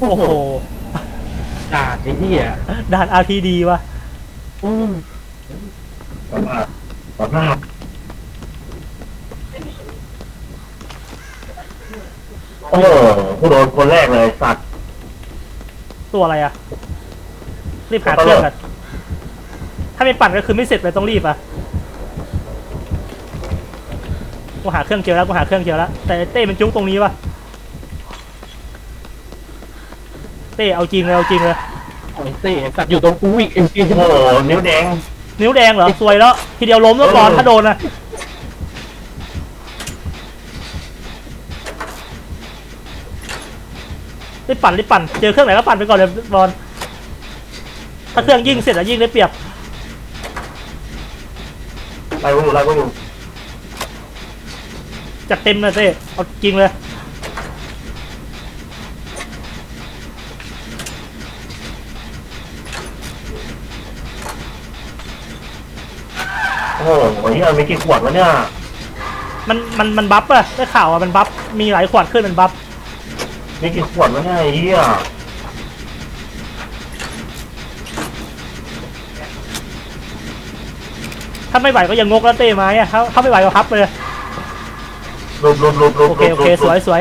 โอ้โหด่าไอ้เหี้ยด่าน RPD วะอืมสภาพสภาพโอ้โหกูโดนคนแรกเลยสัตว์ตัวอะไรอะรีบหาเครื่องกันถ้าไม่ปั่นก็คือไม่เสร็จเลยต้องรีบอะกูหาเครื่องเจอแล้วกูหาเครื่องเจอแล้วแต่เต้มันจุ้งตรงนี้วะ เต้เอาจริงเลยเอาจริงเลยไอ้เต้สัตว์อยู่ตรงกูอีกไอ้เหี้ยโอ้โหนิ้วแดงนิ้วแดงเหรอสวยแล้วทีเดียวล้มแล้วก่อนถ้าโดนนะรีบปั่นรีบปั่นเจอเครื่องไหนก็ปั่นไปก่อนเลยบอลถ้าเครื่องยิ่งเสร็จแล้วยิ่งได้เปรียบไล่กูอยู่ไล่กูอยู่จัดเต็มเลยเต้เอาจริงเลย โอ้โหวันนี้มันมีกี่ขวดวะเนี่ยมันมันมันบัฟอะได้ข่าวอะมันบัฟมีหลายขวดขึ้นมันบัฟมีกี่ขวดวะเนี่ยไอ้เหี้ยถ้าไม่ไหวก็อยังงกแล้วเต้ไม้อะถ้าถ้าไม่ไหวก็พับไปเลยรูปรูปรูปรูปโอเคโอเคสวยสวย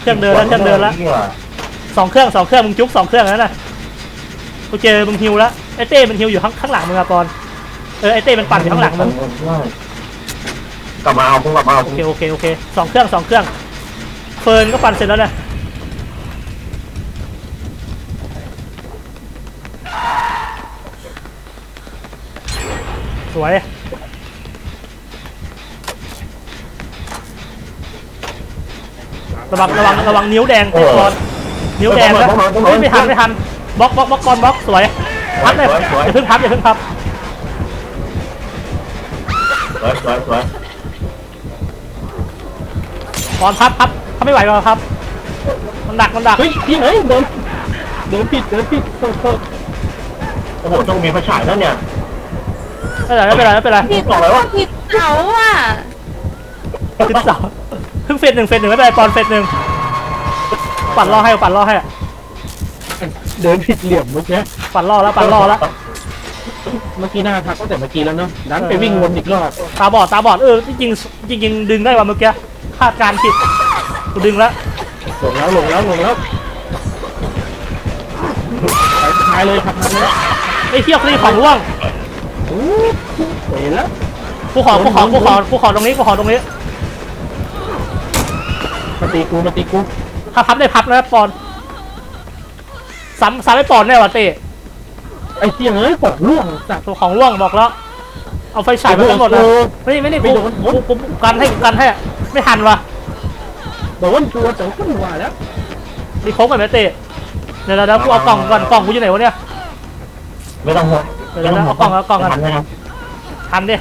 เครื่องเดินแล้วเครื่องเดินแล้วหี้ยสองเครื่องสองเครื่องมึงจุ๊บสองเครื่องแล้วนะกูเจอมึงฮิวแล้วไอ้เต้มันฮิวอยู่ข้างข้างหลังมึงอะปอน เออไอ้เต้มันปั่นอยู่ข้างหลังมึงกลับมาเอาพวกกลับมาเอาโอเคโอเคโอเคสองเครื่องสองเครื่อง เฟิร์นก็ปั่นเสร็จแล้วนะสวยระวังระวังระวังนิ้วแดงเตะบอลนิ้วแดงนะเฮ้ยไม่ทันไม่ทันบล็อกบล็อกบล็อกก่อนบล็อกสวยพับเลยอย่าเพิ่งพับอย่าเพิ่งพับส วยสวยสวยบอลพับพับถ้าไม่ไหวก็พับ มันดักมันดักเฮ้ยพี่เฮ้ยโดนโดนผิดโดนผิดโทษโทษโอ้โหต้องมีไฟฉายนั่นเนี่ยไม่เป็นไรไม่เป็นไรไม่เป็นไรผิดบอกเลยว่าผิดเขาอะสิบสองเพิ่งเฟสหนึ่งเฟสหนึ่งไม่เป็นไรปอนเฟสหนึ่งปั่นล่อให้ปั่นล่อให้ เดินผิดเหลี่ยมเมื่อกี้ปั่นล่อแล้วปั่นล่อแล้ว เมื่อกี้หน้าทักตั้งแต่เมื่อกี้แล้วเนาะดันไปวิ่งวนอีกรอบตาบอดตาบอดเออจริงๆจริงๆดึงได้ว่ะเมื่อกี้คาดการณ์ผิดกูดึงแล้วลงแล้วลงแล้วลงแล้วไปท้ายเลยครับท้ายเลยไอ้เที่ยวนี่ของร่วงโอ้เห็นแล้วกูขอกูขอกูขอกูขอตรงนี้กูขอตรงนี้มาตีกูมาตีกูถ้าพับได้พับนะปอนซ้ำซ้ำไม่ปอนแน่ว่ะเต้ ไอ้เหี้ยเอ้ยกดล่วงสัตว์ ตัวของร่วงบอกแล้ว เอาไฟฉายมาทั้งหมดเลยไม่ไม่นี่กูกูกูกูกันให้กูกันให้ไม่ทันว่ะโดนตัวเจ๋งขึ้นมาแล้วมีโค้งกับแมเต้เดี๋ยวเดี๋ยวเดี๋ยวกูเอากล่องก่อนกล่องกูอยู่ไหนวะเนี่ย ไม่ต้องห่วงเดี๋ยวนะเอากล่องเอากล่องกันทันไหมครับทันดิ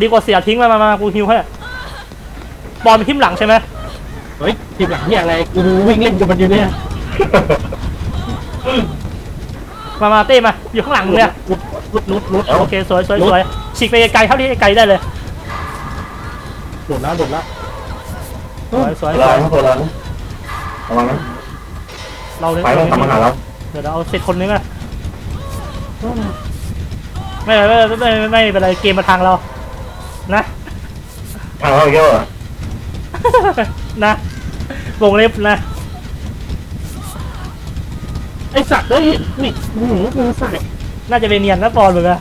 ดีกว่าเสียทิ้งมามามากูฮิวให้บอลมันทิ่มหลังใช่ไหมเฮ้ยทีมหลังที่อะไรกูวิ่งเล่นกับมันอยู่เนี่ย มามาเต้มาอยู่ข้างหลังมึงเนี่ยลุดลุดลุดลุดโอเคสวยสวยสวยฉีกไปไกลๆเท่าที่ไกลได้เลยหลุดแล้วหลุดแล้วสวยสวยสระววัยงตัวเราระวังนะเราเนี่ยไปต้องทำอาหารแล้วเดี๋ยวเราเอาเสร็จคนนึงอะไม่ไม่ไม่ไม่ไม่เป็นไรเกมมาทางเรา นะทางเราเยอะเหรอนะวงเล็บนะ ไอสัตว์เอ้ยนี่หืมกูสาดน่าจะเป็นเนียนนะบอลมึงอะ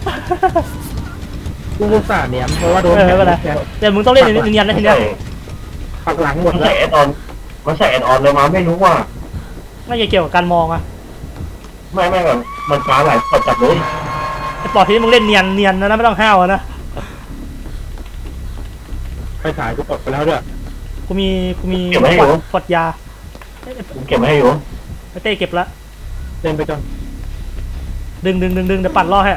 กูสาดเนี่ยเพราะว่าโดนเออไม่เป็นไรแขนแต่มึงต้องเล่นเนียนนะทีเนี้ยปักหลังหมดมันแล้ใส่วแอดออนมันใส่แอดออนเลยมาไม่รู้ว่า น่าจะเกี่ยวกับการมองอะไม่ไม่แบบมันฟ้าหลายกดจับเลยไอ้ปอดที่มึงเล่นเนียนเนียนนะไม่ต้องห้าวอะนะไปถ่ายกูกดไปแล้วด้วยกูมีกูมีเก็บไว้ให้ขอวดยู่ขวดยา ผมเก็บไว้ให้อยู่ไอ้เต้เก็บละ เดินไปก่อน ดึงดึงดึงดึงเดี๋ยวปั่นล่อให้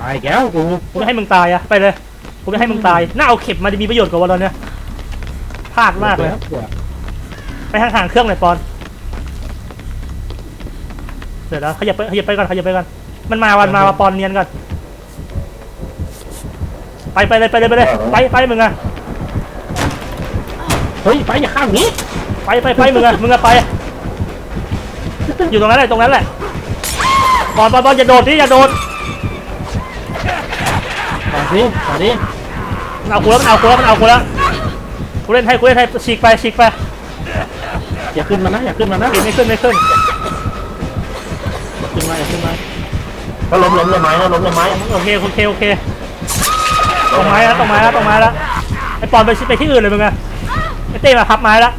ตายแก้วกูกูไม่ให้มึงตายอะไปเลยกูไม่ให้มึงตายน่าเอาเข็มมาจะมีประโยชน์กว่าวันเราเนี่ยพลาดมากเลยไปทางห่างๆเครื่องหน่อยปอนเดี๋ยวนะขยับไปขยับไปก่อนขยับไปก่อนมันมาวันมามาปอนเนียนก่อนไปไปเลยไปเลยไปเลยไปไปมึงอะเฮ้ยไปอย่าข้างนี้ไปไปไปมึงอะมึงอะไป อยู่ตรงนั้นแหละตรงนั้นแหละบอลบอลบอลอย่าโดดดิอย่าโดดต่อสิต่อดิมันเอากูแล้วมันเอากูแล้วมันเอากูแล้วกูเล่นให้กูเล่นให้ฉีกไปฉีกไปอย่าขึ้นมานะอย่าขึ้นมานะเกมไม่ขึ้นไม่ขึ้นอย่าขึ้นมาอย่าขึ้นมาก็ล้มล้มเลยไหมนะล้มเลยไหมโอเคโอเคโอเคตรงไม้แล้วตรงไม้แล้วตรงไม้แล้วไอ้ปอนไปไปที่อื่นเลยมึงอะไอ้เต้มาพับไม้แล้ว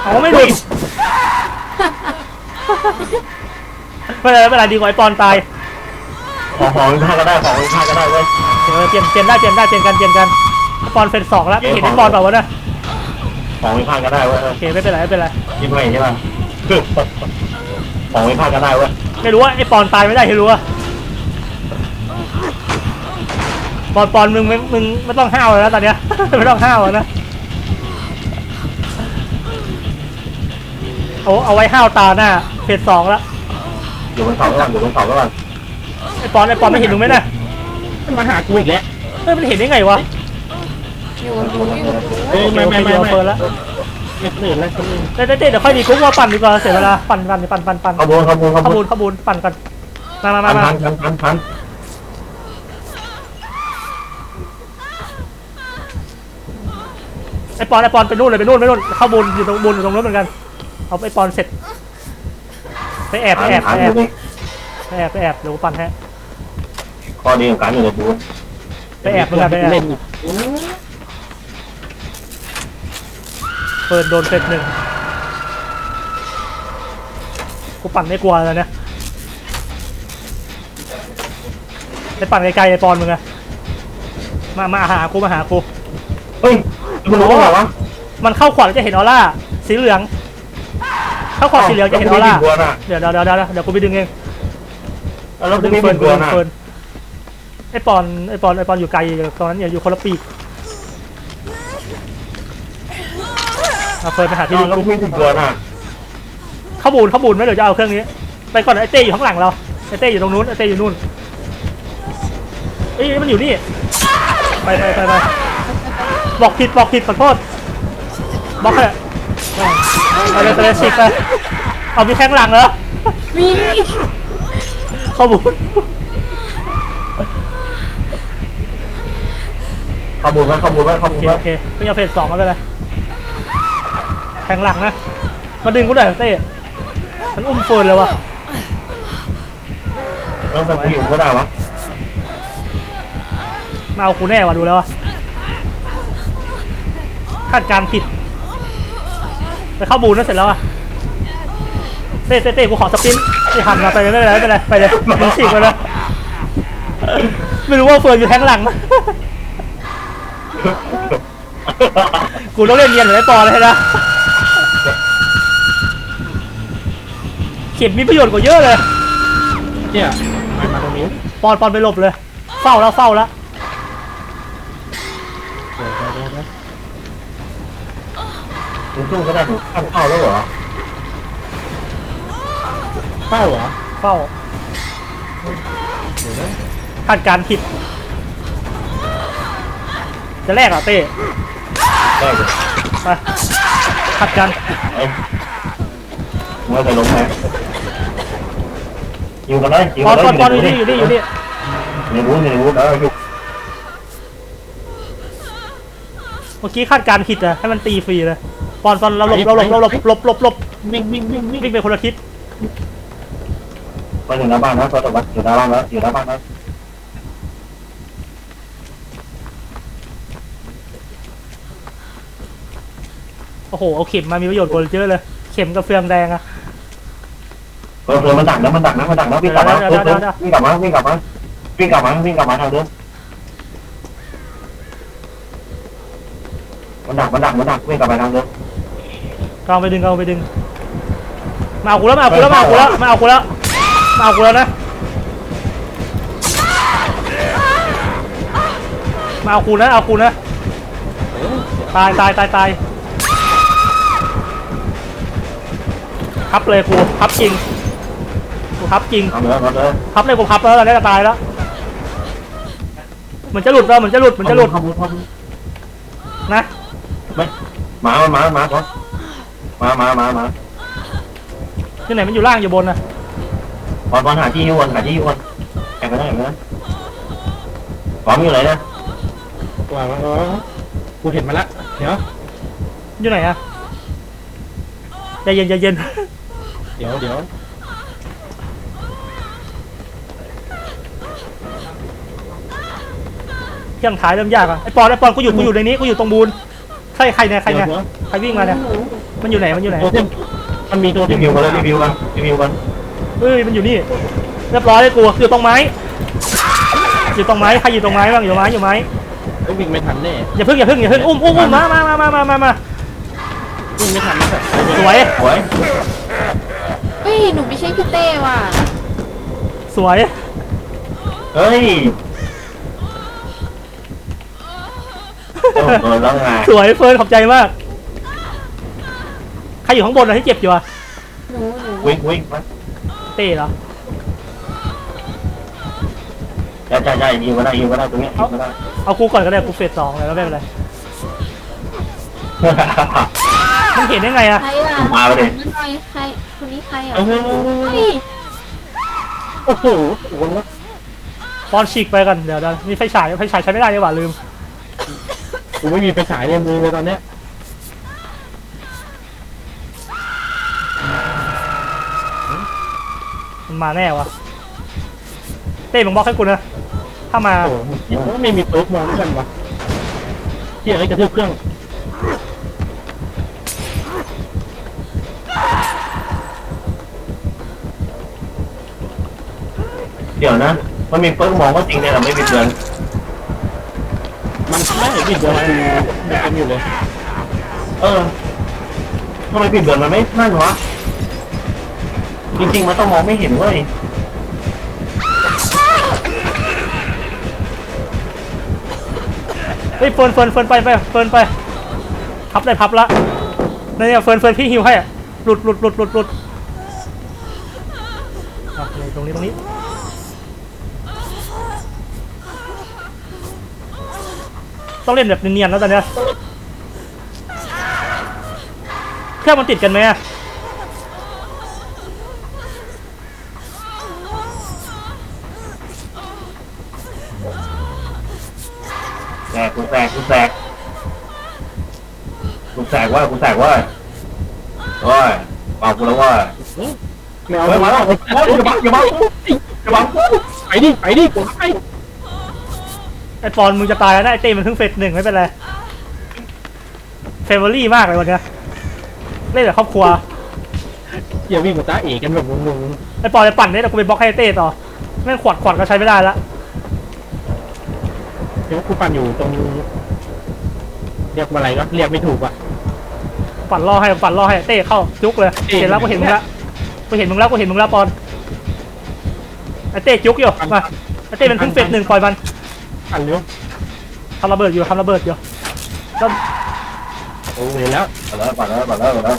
เอาไม่หลุด ไม่เป็นไรไม่เป็นไรดีกว่าไอ้ปอนตายของของอีกข้างก็ได้ของอีกข้างก็ได้เว้ยเออเปลี่ยนเปลี่ยนได้เปลี่ยนได้เปลี่ยนกันเปลี่ยนกันไอ้ปอนเฟนสองแล้วไม่เห็นไอ้ปอนเปล่าวะนะของอีกข้างก็ได้เว้ยโอเคไม่เป็นไรไม่เป็นไรคิดไม่ใช่ป่ะของอีกข้างก็ได้เว้ยไม่รู้ว่าไอ้ปอนตายไม่ได้ที่รู้ว่าปอนปอนมึงมึงมึงไม่ต้องห้าวแล้วตอนเนี้ยไม่ต้องห้าวแล้วนะ เอาเอาไว้ห้าวตาหน้าเฟสสองแล้วอยู่บนเสาก็ก่อนอยู่บนเสาก็ก่อนไอ้ปอนไอ้ปอนไม่เห็นมึงไหมนะมันมาหากูอีกแล้วเฮ้ยมันเห็นได้ไงวะอยู่กับกูอยู่กับกูเอ้ยไม่ไม่ไม่โอเคไม่เปิดแล้วไม่คนอื่นแล้วคนอื่นเต้เต้เต้เดี๋ยวค่อยดีกุ๊กมาปั่นดีกว่าเสียเวลาปั่นปั่นปั่นปั่นปั่นขบวนขบวนขขบบูวนนขบูนปั่นกันมามาพัมานมาพันพันพันพันไอ้ปอนไอ้ปอนไปนู่นเลยไปนู่นไปนู่นเข้าบูนอยู่ตรงบูนอยู่ตรงนู้นเหมือนกัน เอาไอ้ปอนเสร็จ ไปแอบไปแอบไปแอบไปแอบไปแอบเดี๋ยวกูปั่นให้ข้อดีของการอยู่ในบูธไปแอบเหมือนกันไปแอบเล่นอีกเปิดโดนเซตหนึ่งกูปั่นไม่กลัวแล้วเนี่ยไปปั่นไกลๆไอ้ปอนมึงอะมามาหากูมาหากูเฮ้ยมันรู้ไงวะมันเข้าขวาแล้วจะเห็นออร่าสีเหลือง เข้าขวาสีเหลืองจะเห็นออร่าบัวน่ะเดี๋ยวเดี๋ยวเดี๋ยวเดี๋ยวเดี๋ยวกูไปดึงเองแล้วกูดึงไม่เฟิเป็ร์นนบัวดึงน่ะเฟิร์นไอปอนไอปอนไอปอนอยู่ไกลอยู่ตอนนั้นเนี่ยอยู่คนละปีกเอาเฟิร์นไปหาที่แล้วดึงกูไม่ถึงบัวน่ะเข้าบูนเข้าบูนไหมเดี๋ยวจะเอาเครื่องนี้ ไปก่อนไอเต้อยู่ข้างหลังเราไอเต้อยู่ตรงนู้นไอเต้อยู่นู่นเอ้ยมันอยู่นี่ไปไปไปไปบอกผิดบอกผิดขอโทษบอกเล ยไปเลยไปเลยฉีกไปเอามีแข้งหลังเหรอมีข้าบูนขบวนไหมขบวนไหมขบโอวนเคไหมโอเคเพิ่งเอาเฟสสองมาเลยแข้งหลังนะ มาดึงกูหน่อยเต้มันอุ้มฟิร์นเลยวะแล้วมันอยู่ก็ได้วะมาเอากูแน่วะดูแล้ววะคาดการณ์ผิด ไปเข้าบูนแล้วเสร็จแล้วอะเต้เต้เต้กูขอสปรินต์ที่หันมาไปเลยไม่เป็นไรไม่เป็นไรไปเลยมึงฉีกไปเลยไม่รู้ว่าเฟิร์นอยู่แข้งหลังนะกูต้องเล่นเรียนเหมือนไอ้ปอเลยนะเข็มมีประโยชน์กว่าเยอะเลย เนี่ยมามาตรงนี้ปอนปอนไปหลบเลย เฝ้าแล้วเฝ้าแล้ว ถึงสู้ก็ได้ถึงข้างเข้าแล้วเหรอเป้าเหรอเฝ้าคาดการณ์ผิด จะแลกเหรอเต้ได้เลยไปคาดการณ์เอ้ยมึงจะลงไหมอยู่กันเลยอยู่ปอกันนปเลอนยปอนอยู่นี่อยู่นี่อยู่นี่ในบูธในบูธเอออยู่เมื่อกี้คาดการณ์ผิดอะให้มันตีฟรีเลย ปอนปอนเราหลบเราหลบเราหลบหลบหลบหลบวิ่งวิ่งวิ่งวิ่งวิ่งไปคนละทิศไปถึงหน้าบ้านนะก็ตะวันอยู่หน้าบ้านแล้วอยู่หน้าบ้านแล้วโอ้โหเอาเข็มมามีประโยชน์กว่าเยอะเลย เข็มกับเฟืองแดงอะเออเออมันดักนะมันดักนะมันดักนะวิ่งกลับมาวิ่งกลับมาวิ่งกลับมาวิ่งกลับมาวิ่งกลับมาทางเดิมมันดักมันดักมันดักวิ่งกลับไปทางเดิม กำลังไปดึงกำลังไปดึง มาเอากูแล้วมาเอากูแล้วมาเอากูแล้วมาเอากูแล้วมาเอากูแล้วนะ มาเอากูนะเอากูนะ ตายตายตายตายพับเลยกูพับจริงกูพับจริงทำเลยทำเลยพับเลยกูพับแล้วตอนนี้จะตายแล้วเหมือนจะหลุดแล้วเหมือนจะหลุดเหมือนจะหลุดขบวนขบวนนะ ไม่หมามันหมาหมาก่อน มามามามาที่ไหนมันอยู่ล่างอยู่บนนะบอลบอลหาที่อยู่บนหาที่อยู่บนแข่งกันได้แข่งกันได้พร้อมอยู่เลยนะว่าว่าว่ากูเห็นมาละเดี๋ยวอยู่ไหนอะใจเย็นใจเย็น เดี๋ยวเดี๋ยวเครื่องท้ายเริ่มยากอะไอปอนไอปอนกูอยู่กูอยู่ในนี้กูอยู่ตรงบูนใช่ใครเนี่ยใครเนี่ยดี๋วใครวิ่งมาเนี่ย มันอยู่ไหน มันอยู่ไหน ตัวเทมมันมีตัวรีวิวกันเลยรีวิวกันรีวิวกันเฮ้ย มันอยู่นี่ เรียบร้อยเลยกูอยู่ตรงไม้ อยู่ตรงไม้ ใครอยู่ตรงไม้บ้าง อยู่ไม้ อยู่ไม้เอ้ยวิ่งไม่ทันแน่อย่าเพิ่งอย่าเพิ่งอย่าเพิ่งอุ้มอุ้มอุ้มมามามามามามามาวิ่งไม่ทันนะสวย สวยเฮ้ย หนูไม่ใช่พี่เต้ว่ะ สวย เฮ้ยโอ้โหแล้วไงสวยเฟิร์นขอบใจมาก ใครอยู่ข้างบนอะที่เจ็บอยู่อะหนูหนูวิ่งวิ่งมาเต้เหรอ ใช่ใช่ใช่ยิงก็ได้ยิงก็ได้ตรงนี้ยิงก็ได้ เอากูก่อนก็ได้กูเฟสสองเลยแล้วไม่เป็นไรมันเห็นได้ไงอะใครอะมาไปเลย นั่นหน่อยใครคนนี้ใครอะเอ้ยเฮ้ยโอ้โหโอ้โหปอนฉีกไปกันเดี๋ยวเดี๋ยวมีไฟฉายไฟฉายใช้ไม่ได้ดีกว่าลืม กูไม่มีไฟฉายในมือเลยตอนเนี้ย มาแน่วะเต้ผมบอกให้กูนะถ้ามาโอ้โหไม่มีตุ๊กมองด้วยกันวะเที่ยไอ้กระทืบเครื่องเดี๋ยวนะ มันมีเปิ้ลมองก็จริงเนี่ยเราไม่มีเดือนมันไม่บิดเดียวกูไม่เป็นอยู่เลยเออทำไมปิดเดือนมันไม่นั่นวะ จริงๆมันต้องมองไม่เห็นเว้ยเฮ้ยเฟิร์นเฟิร์นเฟิร์นไปไปเฟิร์นไปพับได้พับละนี่เฟิร์นเฟิร์นพี่ฮิวให้อะหลุดหลุดหลุดหลุดหลุดอะนี่ตรงนี้ตรงนี้ต้องเล่นแบบเนียนๆแล้วตอนเนี้ยเครื่องมันติดกันไหมอะ กกูแสกกูแสกกูแสกว่ากูแสกว่าโอ้ยเปล่ากูแล้วว่าแมวเฮ้ยมาแล้วโอ้ยอย่าบังอย่าบังอย่าบังกูไปดิไปดิผมไปไอปอนมึงจะตายแล้วนะไอเต้มันเพิ่งเฟสหนึ่งไม่เป็นไรเฟเวอรี่มากเลยวันเนี้ยเล่นแบบครอบครัวเที่ยวิ่งกับตาเอกกันแบบงงไอปอนจะปั่นเนี่ยแต่กูไปบล็อกให้ไอ้เต้ต่อแม่งขวดขวดก็ใช้ไม่ได้ละๆเดี๋ยวกูปั่นอยู่ตรง เรียกว่าอะไรก็เรียกไม่ถูกอะ ปั่นล่อให้ปั่นล่อให้เต้เข้าจุกเลยเต้เห็นแล้วกูเห็นมึงแล้วกูเห็นมึงแล้วกูเห็นมึงแล้วปอนไอเต้จุกอยู่มาไอเต้มันเพิ่งเฟสหนึ่งปล่อยมันปั่นเร็วทำระเบิดอยู่ทำระเบิดอยู่แล้วโอ้เห็นแล้วปัดแล้วปัดแล้วปัดแล้วปัดแล้ว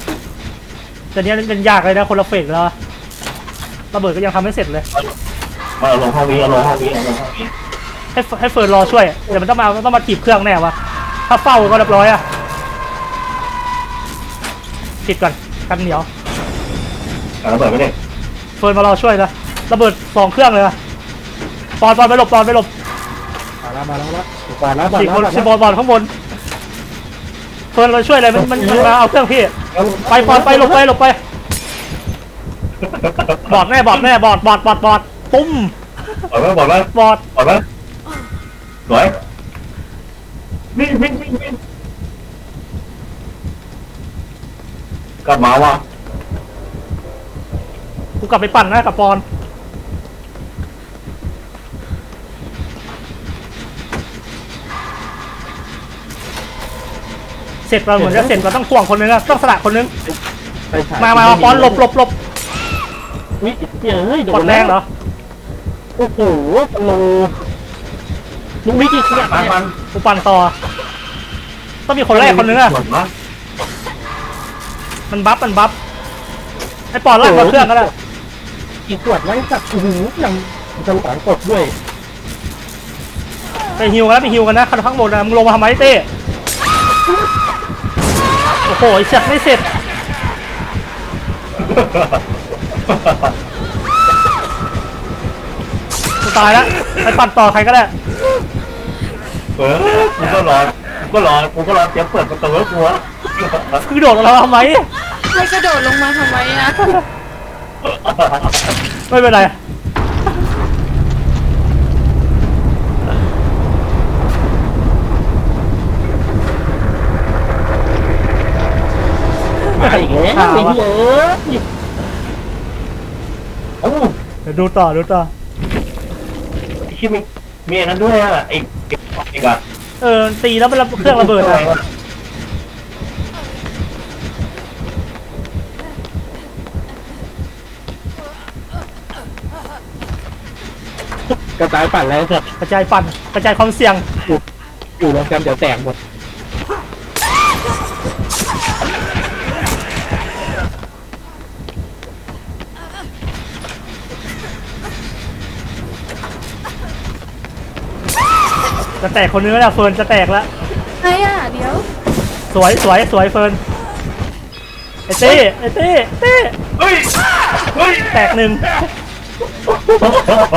แต่เนี้ยเป็นยากเลยนะคนละเฟสแล้วระเบิดก็ยังทำไม่เสร็จเลยมาลงห้องนี้เอาลงห้องนี้เอาลงห้องนี้ ให้เฟให้เฟิร์นรอช่วยเดี๋ยวมันต้องมาต้องมาถีบเครื่องแน่วะถ้าเฝ้าก็เรียบร้อยอะติดก่อนกันเหนียวแต่ระเบิดไม่ได้เฟิร์นมารอช่วยนะระเบิดสองเครื่องเลยอะปอนปอนไปหลบปอนไปหลบมาแล้วมาแล้วมาแล้วปั่นแล้วปั่นสี่แล้วคนปั่นสี่แล้วบอลบอลข้างบนเฟิร์นเราช่วยอะไรมันมันมันมาเอาเครื่องพี่ไปปอนไปหลบไปหลบไปบอดแน่บอดแน่บอดบอดบอดบอดตุ้มปล่อยไหมปล่อยไหมบอดปล่อยไหม สวยวิ่งวิ่งวิ่งวิ่งกลับมาว่ะกูกลับไปปั่นนะกับปอนเสร็จเราเหมือนจะเสร็จเราต้องพ่วงคนนึงอะต้องสละคนนึง ไปฉยมามามาปอนหลบหลบหลบอุ้ยเฮ้ยโดกดนแรงเหรอ โอ้โหสโล ลุงมิกกี้เนี่ยปันปันกูปั่นต่อ ต้องมีคนแรกคนนึงอะสวยมากมันบัฟมันบัฟไอ้ปอนลากมาเครื่องก็ได้กี่ขวดไว้สักโอ้โหยังจะหลังกดด้วยไปฮิวกันแล้วไปฮิวกันนะข้างบนนะมึงลงมาทำไมเต้โอ้โหไอ้เสร็จไม่เสร็จกูตายแล้วไปปั่นต่อใครก็ได้ เออกูก็รอกูก็รอกูก็รอเตรียมเปิดประตูให้กูวะคือโดดเราทำไมให้กระโดดลงมาทำไมอะไม่เป็นไรมาอีกแล้วไอ้เหี้ยเอ้ยโอ้เดี๋ยวดูต่อดูต่อไอ้ที่มี มีอันนั้นด้วยอะไอ้ไอ้ไอ้กะเออตีแล้วมันระเครื่องระเบิดอะกระจายปั่นแล้วสัตว์กระจายปั่นกระจายความเสี่ยงอยู่รวมกันเดี๋ยวแตกหมด จะแตกคนนึงแล้วเฟิร์นจะแตกแล้วใครอะเดี๋ยวสวยสวยสวยเฟิร์นไอเต้ไอเต้เต้เฮ้ย เฮ้ยแตกหนึ่ง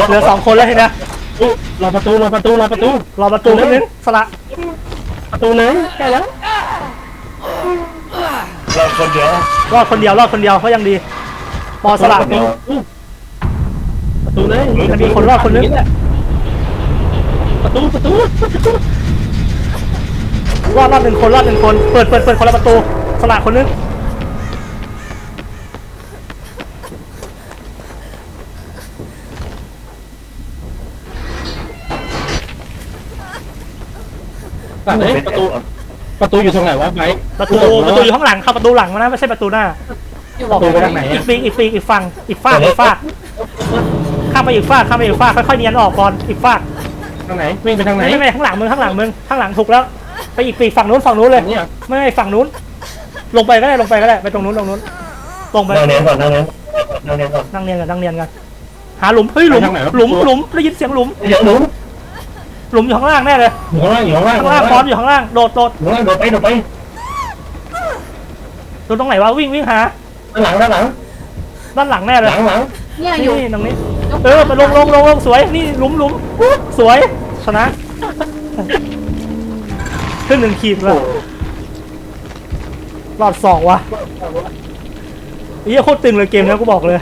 เหลือสองคนแล้วทีนะอุ๊ยรอประตูรอประตูรอประตูรอประตูนิดนึงสละประตูเลยใกล้แล้วเราคนเดียวรอดคนเดียวรอดคนเดียวเขายังดีปอสละประตูอุ๊ยประตูเลยจะมีคนรอดคนนึงประ ตูประตูประตูรอดรอดหนึ่งคนรอดหนึ่งคน เปิดเปิดเปิดคนละประตู สละคนนึงฝั่งไหนประตู ประตูอยู่ตรงไหนวะไบค์ประตูประตูอยู่ข้างหลังครับประตูหลังนะไม่ใช่ประตูหน้าอยู่ประตูไปทางไหนอีอะกฟีกอีกฟีกอีกฝั่งอีกฝากอีกฝากข้ามไปอีกฝากข้ามไปอีกฝากค่อยๆเนียนออกก่อนอีกฝาก ทางไหนวิ่งไปทางไหน ไม่ไม่ไม่ข้างหลังมึงข้างหลังมึงข้างหลังถูกแล้ว ไปอีกปีกฝั่งนู้นฝั่งนู้นเลยเนี่ยไม่ไม่ฝั่งนู้น ลงไปก็ได้ลงไปก็ได้ไปตรงนู้นตรงนู้นลงไปนั่งเน้นก่อนนั่งเน้นนั่งเน้นก่อนนั่งเนียนกันนั่งเนียนกันหาหลุมเฮ้ยหลุมหลุมหลุมได้ยินเสียงหลุมเดี๋ยวหนูหลุมอยู่ข้างล่างแน่เลยอยู่ข้างล่างอยู่ข้างล่างข้างล่างบอลอยู่ข้างล่างโดดโดดอยู่ข้างล่างโดดไปโดดไปโดดตรงไหนวะวิ่งวิ่งหาด้านหลังด้านหลังด้านหลังแน่เลหยลังหลังเนี่ยอนี่ยู่นี่ตรงนี้ เออไปลงลงลงลงสวย นี่หลุมหลุมสวย ชนะ ขึ้นหนึ่งขีดแล้วรอดสองวะอ้เหี้ยโคตรตึงเลยเกมนี้กูบอกเลย